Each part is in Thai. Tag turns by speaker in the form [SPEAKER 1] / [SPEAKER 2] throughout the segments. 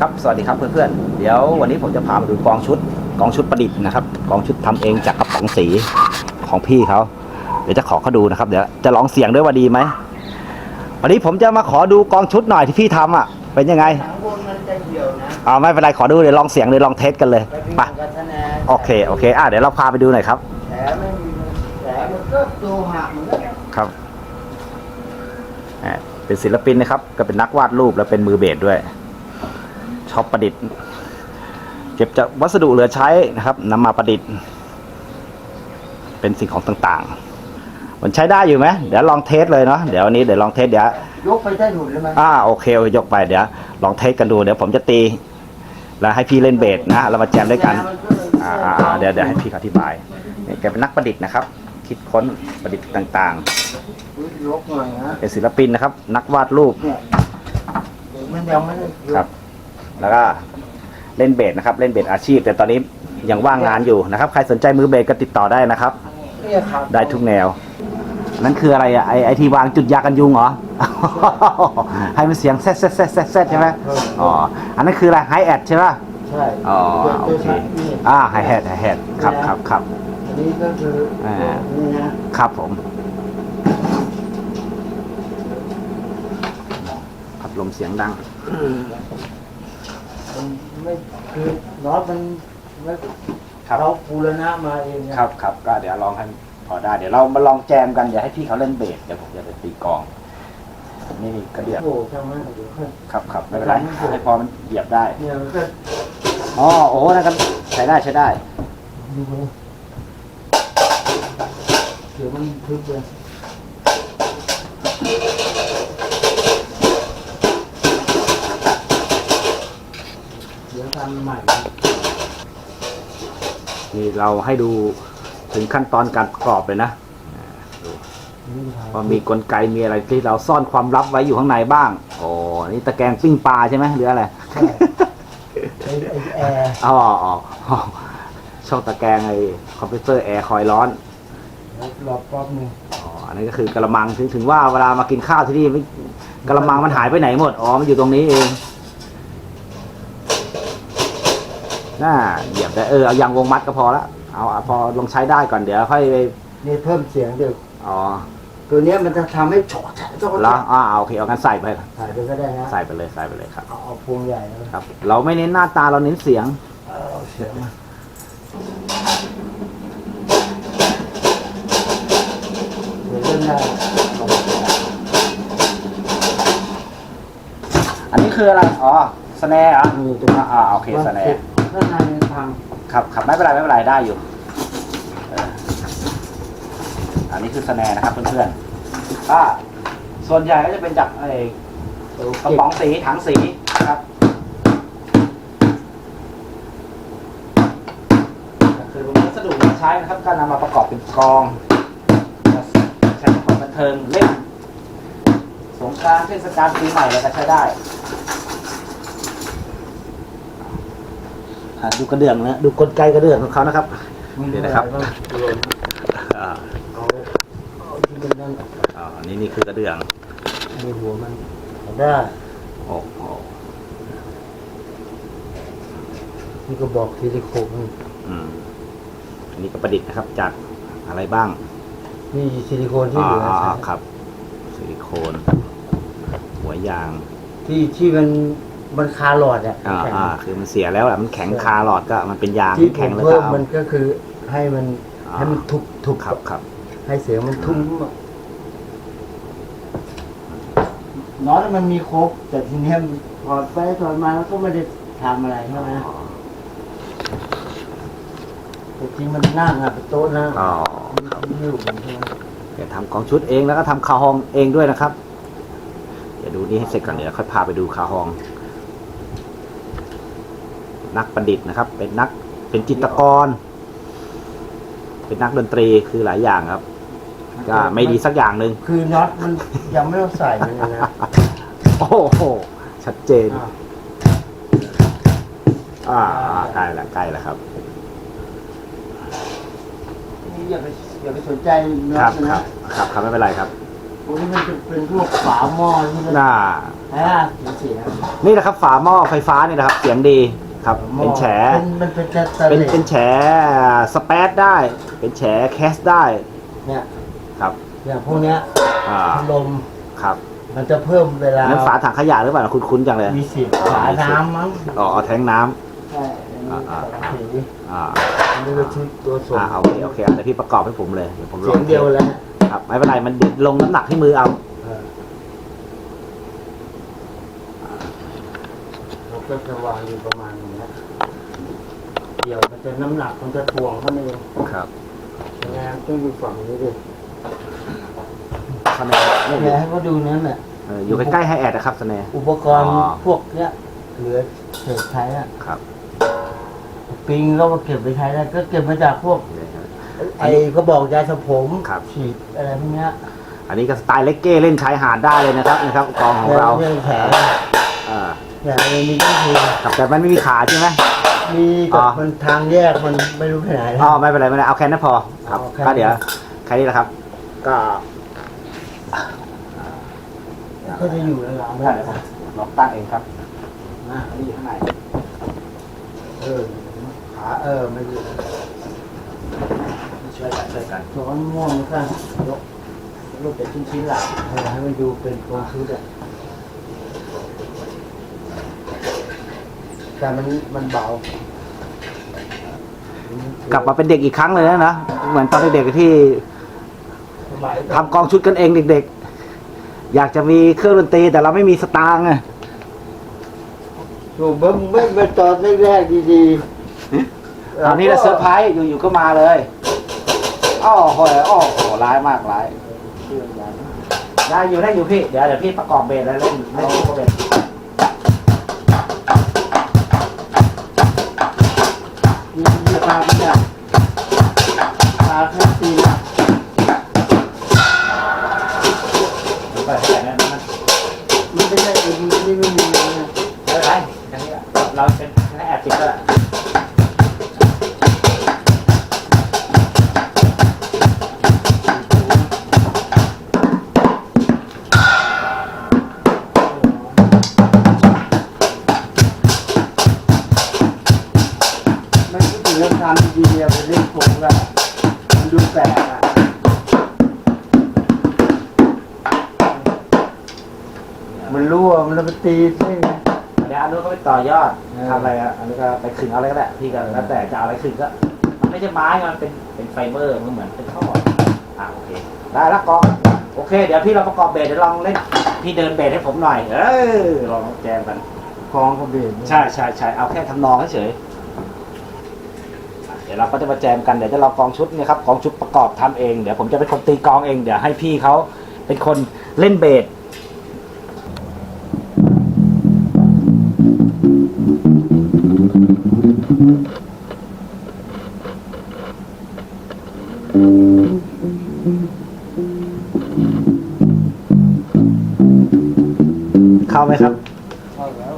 [SPEAKER 1] ครับสวัสดีครับเพื่อนๆเดี๋ยววันนี้ผมจะพามาดูกองชุดกองชุดประดิษฐ์นะครับกองชุดทำเองจากกระป๋องสีของพี่เขาเดี๋ยวจะขอเขาดูนะครับเดี๋ยวจะลองเสียงด้วยว่าดีไหมวันนี้ผมจะมาขอดูกองชุดหน่อยที่พี่ทำอะ เป็นยังไง
[SPEAKER 2] หนังวนมันจะเหี่ยวนะ
[SPEAKER 1] อ่าไม่เป็นไรขอดูเดี๋ยวลองเสียงเลยลองเทสกันเลย
[SPEAKER 2] ไปพิม
[SPEAKER 1] ไป
[SPEAKER 2] พ์กับทนาย
[SPEAKER 1] โอเคโอเคอะเดี๋ยวเราพาไปดูหน่อยครับ
[SPEAKER 2] แผลไม่มีแผลมันก็ตัวหักเหมือนกัน
[SPEAKER 1] ครับอ่าเป็นศิลปินนะครับ ก็เป็นนักวาดรูปและเป็นมือเบสด้วย ชอบประดิษฐ์ เก็บจากวัสดุเหลือใช้นะครับนำมาประดิษฐ์ เป็นสิ่งของต่างๆ มันใช้ได้อยู่ไหมเดี๋ยวลองเทสเลยเนาะเดี๋ยววันนี้เดี๋ยวลองเทสเดี๋ยว
[SPEAKER 2] ยกไปใต้ถุนเลยไหม
[SPEAKER 1] อ่าโอเคยกไปเดี๋ยวลองเทสกันดูเดี๋ยวผมจะตี แล้วให้พี่เล่นเบสนะเรามาแจมด้วยกันอ่าอ่าอ่าเดี๋ยวเดี๋ยวให้พี่เขาอธิบายนี่แกเป็นนักประดิษฐ์นะครับ คิดค้นประดิษฐ์ต่าง
[SPEAKER 2] ยกหน่อยนะ
[SPEAKER 1] ๆเป็นศิลปินนะครับ นักวาดรูป
[SPEAKER 2] เนี่ยมันยังไม่ได้ยก
[SPEAKER 1] ครับ แล้วก็เล่นเบสนะครับ เล่นเบสอาชีพ แต่ตอนนี้ยังว่างงานอยู่นะครับ ใครสนใจมือเบสก็ติดต่อได้นะครับ
[SPEAKER 2] เนี่ยครับ
[SPEAKER 1] ได้ทุกแนว นั่นคืออะไรอะไอไอที่วางจุดยากันยุงเหรอ ให้มันเสียงแซ่แซ่แซ่แซ่แซ่ใช่ไหมอ๋อ อันนั้นคืออะไรไฮแอดใช่ไหม
[SPEAKER 2] ใช่
[SPEAKER 1] อ๋อโอเค
[SPEAKER 2] นี่
[SPEAKER 1] อ่าไฮแฮดไฮแฮดครับครับครับ
[SPEAKER 2] อันนี้ก็คือ
[SPEAKER 1] อ่า
[SPEAKER 2] นี่นะครับ
[SPEAKER 1] ผมพัดลมเสียงดัง
[SPEAKER 2] มัน ไม่คือน็อตมันไม่
[SPEAKER 1] ครับ
[SPEAKER 2] เขาปูรณะมาเองนะครับ
[SPEAKER 1] ครับก็เดี๋ยวลองให้พอได้ เดี๋ยวเรามาลองแจมกันเดี๋ยวให้พี่เขาเล่นเบสเดี๋ยวผมจะไปตีกลองนี่กระเดียด
[SPEAKER 2] โอ้ช่างมันเดี๋ยวค่อย
[SPEAKER 1] ครับครับไม่เป็นไรให้พอมันเหยียบได้
[SPEAKER 2] เนี่ยมันก็
[SPEAKER 1] อ๋อโอ้โหนั่นกันใช้ได้ใช้ได้
[SPEAKER 2] ดูเลยเดี๋ยวมันทึบเลย เดี๋ยวทำใหม่
[SPEAKER 1] นี่เราให้ดูถึงขั้นตอนการประกอบเลยนะว่ามีกลไกมีอะไรที่เราซ่อนความลับไว้อยู่ข้างในบ้างโอ้นี่ตะแกรงปิ้งปลาใช่ไหมหรืออะไร
[SPEAKER 2] ใช่ไอ้ไอ้แอร์
[SPEAKER 1] อ๋ออ๋ออ๋อช่องตะแกรงไอ้คอมพิวเตอร์แอร์คอยร้อน
[SPEAKER 2] รอบรอบหนึง
[SPEAKER 1] อ๋ออันนี้ก็คือกระมังถึงถึงว่าเวลามากินข้าวที่นี่ไม่กระมังมันหายไปไหนหมดอ๋อมันอยู่ตรงนี้เอง น่าเหยียบได้เออเอายางวงมัดก็พอละเอาเอาพอลงใช้ได้ก่อนเดี๋ยวค่อยไป
[SPEAKER 2] นี่เพิ่มเสียงเดี๋ยว
[SPEAKER 1] อ๋อ
[SPEAKER 2] ตัวเนี้ยมันจะทำให้โฉดโฉด
[SPEAKER 1] แล้วอ่าโอเคเอางั้นใส่ไป
[SPEAKER 2] ถ่ายไปก็ได้นะ
[SPEAKER 1] ใส่ไปเลยใส่ไปเลยครับ
[SPEAKER 2] เอาเอาพวงใหญ่แล้ว
[SPEAKER 1] ครับ เราไม่เน้นหน้าตาเราเน้นเสียง
[SPEAKER 2] เอาเสียงมาเดี๋ยวเล่นได้
[SPEAKER 1] อันนี้คืออะไรอ๋อสแนร์เหรอ
[SPEAKER 2] นี่ตรงนี้
[SPEAKER 1] อ่าโอเคสแนร์
[SPEAKER 2] ด้านในมันพัง
[SPEAKER 1] ครับครับไม่เป็นไรไม่เป็นไรได้อยู่เอออันนี้คือสแนร์นะครับเพื่อนๆก็ส่วนใหญ่ก็จะเป็นจากไอ้กระป๋องสีถังสีนะครับคือวัสดุที่ใช้นะครับก็นำมาประกอบเป็นกลองใช้ในความบันเทิงเล่นสงกรารเทศกาลปีใหม่อะไรก็ใช้ได้ อะดูกระเดื่องนะดูกลไกกระเดื่องของเขานะครับเดี๋ยวนะครับ อ่า
[SPEAKER 2] เอาเอาที่มันนั่น
[SPEAKER 1] อ่านี่นี่คือกระเดื่อง
[SPEAKER 2] มีหัวมันเอาได้
[SPEAKER 1] โอ้โห
[SPEAKER 2] นี่ก็บอกซิลิโคน
[SPEAKER 1] อืมอันนี้ก็ประดิษฐ์นะครับจากอะไรบ้าง
[SPEAKER 2] นี่ซิลิโคนที่เหลือ
[SPEAKER 1] อ่า
[SPEAKER 2] ใช่
[SPEAKER 1] ครับ ซิลิโคน หัวยาง
[SPEAKER 2] ที่ที่มัน มันคาหลอดอะ
[SPEAKER 1] อ่า
[SPEAKER 2] แข็ง
[SPEAKER 1] อ่าคือมันเสียแล้วแหละมันแข็งคาหลอดก็มันเป็นยาง
[SPEAKER 2] ที่ผ
[SPEAKER 1] แข็ง
[SPEAKER 2] ม
[SPEAKER 1] แล้ว
[SPEAKER 2] เพิ่
[SPEAKER 1] ก็
[SPEAKER 2] ม
[SPEAKER 1] เอา
[SPEAKER 2] มันก็คือให้มัน
[SPEAKER 1] อ่า
[SPEAKER 2] ให้มันทุบทุบ
[SPEAKER 1] ครับครับ
[SPEAKER 2] ให้เสียงมันทุ่มอะน็อตมันมีครบ แต่ทีเนี้ยถอดไปถอดมาแล้วก็ไม่ได้ทำอะไรใช่ไหม
[SPEAKER 1] อ๋อ
[SPEAKER 2] แต่จริงมันนั่งอะเป็นโต๊ะนั่ง
[SPEAKER 1] อ๋อ
[SPEAKER 2] มัน
[SPEAKER 1] ครับ
[SPEAKER 2] ไม่อยู่มันใช่ไหม
[SPEAKER 1] เดี๋ยวทำกองชุดเองแล้วก็ทำคาฮองเองด้วยนะครับ เดี๋ยวดูนี่ให้เสร็จก่อนเดี๋ยวค่อยพาไปดูคาฮอง นักประดิษฐ์นะครับ เป็นนักเป็นจิตรกร เป็นนักดนตรีคือหลายอย่างครับ ก็ไม่ดีสักอย่างหนึ่ง
[SPEAKER 2] คือน็อตมันยังไม่ต้องใส่มันเลยนะ
[SPEAKER 1] โอ้โหชัดเจน
[SPEAKER 2] อะ
[SPEAKER 1] อ่าใกล้ละใกล้ละครับ
[SPEAKER 2] นี่อย่าไปอย่าไปสนใจน็
[SPEAKER 1] ค
[SPEAKER 2] อ
[SPEAKER 1] รับ
[SPEAKER 2] ตนะครับ
[SPEAKER 1] ครับครับไม่เป็นไรครับ
[SPEAKER 2] พวกนี้มันจะเป็นพวกฝาหม้อที่มัน
[SPEAKER 1] น่า
[SPEAKER 2] ทอ่าเสียง
[SPEAKER 1] นี่นะครับ ฝาหม้อไฟฟ้านี่นะครับ เสียงดี ครับเป็นแฉ
[SPEAKER 2] เป็นมันเป็นแฉ
[SPEAKER 1] เป็นเป็นแฉสเปซได้ เป็นแฉแคสได้
[SPEAKER 2] เนี่ย
[SPEAKER 1] ครับ
[SPEAKER 2] อย่างพวกเนี้ย
[SPEAKER 1] อ่า
[SPEAKER 2] พัดลม
[SPEAKER 1] ครับ
[SPEAKER 2] มันจะเพิ่มเวลา
[SPEAKER 1] นั้นฝาถังขยะหรือเปล่าคุ้นๆจังเลย
[SPEAKER 2] มีเสียงฝาน้ำมั้ง
[SPEAKER 1] อ๋อแทงน้ำ
[SPEAKER 2] ใช่อันนี้
[SPEAKER 1] อ่า
[SPEAKER 2] สองสี
[SPEAKER 1] อ่า
[SPEAKER 2] อันนี้ก็ชุดตัวส่ง
[SPEAKER 1] อ่าโอเคโอเคอะเดี๋ยวพี่ประกอบให้ผมเลยเดี๋ยวผมล
[SPEAKER 2] เสี
[SPEAKER 1] อยง
[SPEAKER 2] งเดียวแล้วฮะ
[SPEAKER 1] ครับไม่เป็นไรมันลงน้ำหนักที่มือเอา
[SPEAKER 2] เออเรา ก็จะวางอยู่ประมาณนี้นะเดี๋ยวมันจะน้ำหนักมันจะถ่วงเข้ามาเอง
[SPEAKER 1] ครับ
[SPEAKER 2] งานต้องอยู่ฝั่งนี้ดิ
[SPEAKER 1] สแนร์นี่
[SPEAKER 2] เนี่ยให้เขาดูนั่นแหละ
[SPEAKER 1] เอออยู่ใกล้ๆให้แอดนะครับสแนร์
[SPEAKER 2] อุปกรณ์
[SPEAKER 1] อ๋อ
[SPEAKER 2] พวกเนี้ยเหลือเศษใช้อะ
[SPEAKER 1] ครับ
[SPEAKER 2] ปิงก็มาเก็บไปใช้ได้ก็เก็บมาจากพวก
[SPEAKER 1] นี่ครับ
[SPEAKER 2] ไอ้เขาบอกยาสระผม
[SPEAKER 1] ครับ
[SPEAKER 2] ฉีดอะไรพวกเนี้ย
[SPEAKER 1] อันนี้ก็สไตล์เล็กเก้เล่นชายหาดได้เลยนะครับนะครับกองของเรา
[SPEAKER 2] เรื่องแผล
[SPEAKER 1] อ่า
[SPEAKER 2] อย่างนี้มีก็คือ
[SPEAKER 1] ครับแต่มันไม่มีขาใช่ไหม
[SPEAKER 2] มีกับ
[SPEAKER 1] อ๋อ
[SPEAKER 2] มันทางแยกมันไม่รู้ไปไหน
[SPEAKER 1] อ๋อไม่เป็นไรไม่เป็นไรเอาแค่นั้นพอครับ
[SPEAKER 2] เอาแค่
[SPEAKER 1] ก็เดี๋ยวแค่นี้แหละครับ ก็
[SPEAKER 2] ก็จะอยู่แล้วหลัง
[SPEAKER 1] ไม่ได้เลยครับลองตั้งเองครับ
[SPEAKER 2] นะ
[SPEAKER 1] อันนี้อยู่ข้างใน
[SPEAKER 2] เออขาเออมันอยู่
[SPEAKER 1] ช่วยกันช่วยกัน
[SPEAKER 2] ช้อนม่วงข้างยกรูปเป็นชิ้นๆหลังเออให้มันดูเป็นโครงชุดอะ แต่มันมันเบา ก
[SPEAKER 1] ลับมาเป็นเด็กอีกครั้งเลยนะนะ เหมือนตอนเด็กๆที่
[SPEAKER 2] สมัย
[SPEAKER 1] ทำกองชุดกันเองเด็กๆ อยากจะมีเครื่องดนตรีแต่เราไม่มีสตางค์อะ
[SPEAKER 2] ถูกมึงไม่เป็นตอนแรกๆดีๆ
[SPEAKER 1] ตอนนี้เราเซอร์ไพรส์อยู่ๆก็มาเลยอ้อโหยอ้อโหร้ายมากร้าย
[SPEAKER 2] เชื่ออย่างนั้น
[SPEAKER 1] ได้อยู่ได้อยู่พี่ เดี๋ยวเดี๋ยวพี่ประกอบเบสแล้วเล่นเล่นเบส
[SPEAKER 2] มัน
[SPEAKER 1] ก็
[SPEAKER 2] ถึงจะทำดีๆอะไปเล่นโกงอะมันดูแปลกอะมันรู้ว่ามันจะไปตีใช่ไหม
[SPEAKER 1] เดี๋ยวอันนู้นก็ไปต่อยอด
[SPEAKER 2] เออ
[SPEAKER 1] ทำอะไรอะอันนี้ก็ไปขึงเอาอะไรก็ได้พี่ก็แล้วแต่จะเอาอะไรขึงก็มันไม่ใช่ไม้ไงมันเป็นเป็นไฟเบอร์มันเหมือนเป็นท่ออะโอเคได้ละกองโอเค เดี๋ยวพี่เราประกอบเบสเดี๋ยวลองเล่นพี่เดินเบสให้ผมหน่อย เออลองแจมกัน
[SPEAKER 2] คลองกระเบน
[SPEAKER 1] ใช่ใช่ใช่เอาแค่ทำนองเฉยๆอะเดี๋ยวเราก็จะมาแจมกันเดี๋ยวจะลองกองชุดนี่ยครับกองชุดประกอบทำเองเดี๋ยวผมจะเป็นคนตีกองเองเดี๋ยวให้พี่เขาเป็นคนเล่นเบสเข้าไหมครับ
[SPEAKER 2] เข้าแล้ว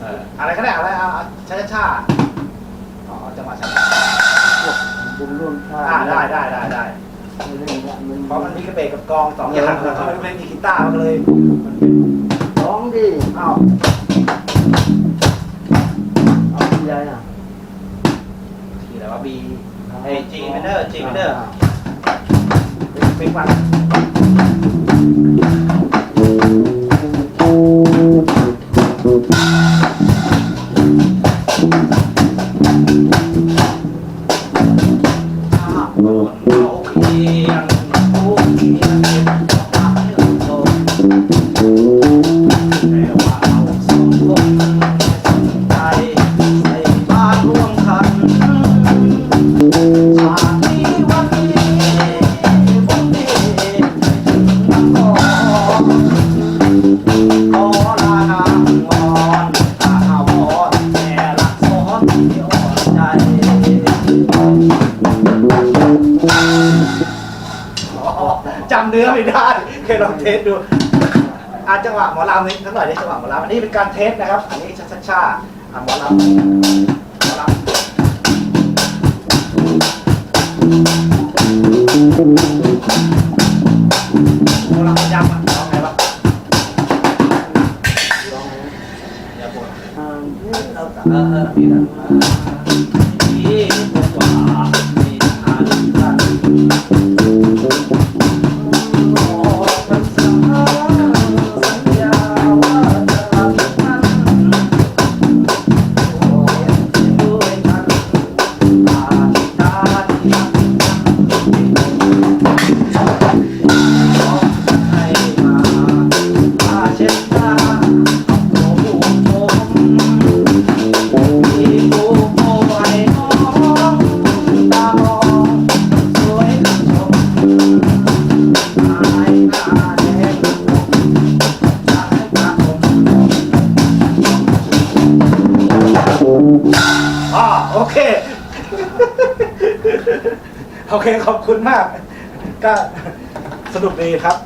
[SPEAKER 2] อ
[SPEAKER 1] อะไรก็ได้อะไรเอาช้าช้า ว
[SPEAKER 2] กมันเป็นร่วมชาติ
[SPEAKER 1] อ่าได้ได้ได้ได้
[SPEAKER 2] ไม่เล่นละมัน
[SPEAKER 1] เพราะมันมีกระเบกกับกองสองอย่างแล้วเขาไม่มีกีตาร์มันก็เลย
[SPEAKER 2] ร้องดิ
[SPEAKER 1] อ้าว
[SPEAKER 2] เอาที่ไรอะ
[SPEAKER 1] ทีอะไรวะบีเอจีเมเนอร์จีเมเนอร์เป็นวัน เนื้อไม่ได้เคยลองเทสดูอาจังหวะหมอลำนี้ทั้งหน่อยได้จังหวะหมอลำอันนี้เป็นการเทสนะครับ อันนี้ช้าๆช้าหมอลำหมอลำ ขอบคุณมาก ก็สนุกดีครับ